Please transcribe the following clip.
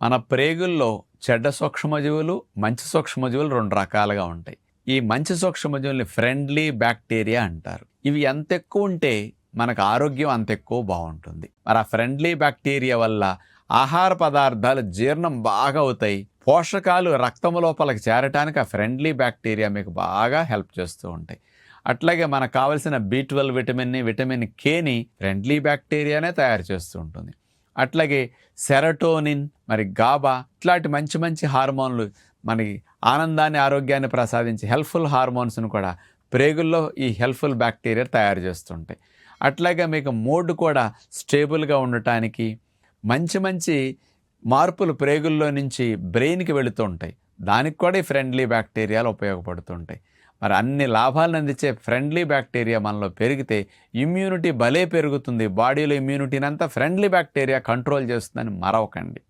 మన ప్రేగుల్లో చెడ్డ సూక్ష్మజీవులు మంచి సూక్ష్మజీవులు రెండు రకాలుగా ఉంటాయి. ఈ మంచి సూక్ష్మజీవుల్ని ఫ్రెండ్లీ బ్యాక్టీరియా అంటారు. ఇవి ఎంత ఎక్కువ ఉంటే మనకు ఆరోగ్యం అంత ఎక్కువ బాగుంటుంది. మరి ఆ ఫ్రెండ్లీ బ్యాక్టీరియా వల్ల ఆహార పదార్థాలు జీర్ణం బాగా అవుతాయి. పోషకాలు రక్తం లోపలికి చేరటానికి ఆ ఫ్రెండ్లీ బ్యాక్టీరియా మీకు బాగా హెల్ప్ చేస్తూ ఉంటాయి. అట్లాగే మనకు కావలసిన బి ట్వెల్వ్ విటమిన్ని విటమిన్ కేని ఫ్రెండ్లీ బ్యాక్టీరియానే తయారు చేస్తూ ఉంటుంది. అట్లాగే సెరటోనిన్ మరి గాబా ఇట్లాంటి మంచి మంచి హార్మోన్లు మనకి ఆనందాన్ని ఆరోగ్యాన్ని ప్రసాదించి హెల్ప్ఫుల్ హార్మోన్స్ను కూడా ప్రేగుల్లో ఈ హెల్ప్ఫుల్ బ్యాక్టీరియా తయారు చేస్తుంటాయి. అట్లాగే మీకు మూడ్ కూడా స్టేబుల్గా ఉండటానికి మంచి మంచి మార్పులు ప్రేగుల్లో నుంచి బ్రెయిన్కి వెళుతుంటాయి దానికి కూడా ఈ ఫ్రెండ్లీ బ్యాక్టీరియాలు ఉపయోగపడుతుంటాయి మరి అన్ని లాభాలను అందించే ఫ్రెండ్లీ బ్యాక్టీరియా మనలో పెరిగితే ఇమ్యూనిటీ భలే పెరుగుతుంది. బాడీలో ఇమ్యూనిటీని అంతా ఫ్రెండ్లీ బ్యాక్టీరియా కంట్రోల్ చేస్తుందని మరవకండి.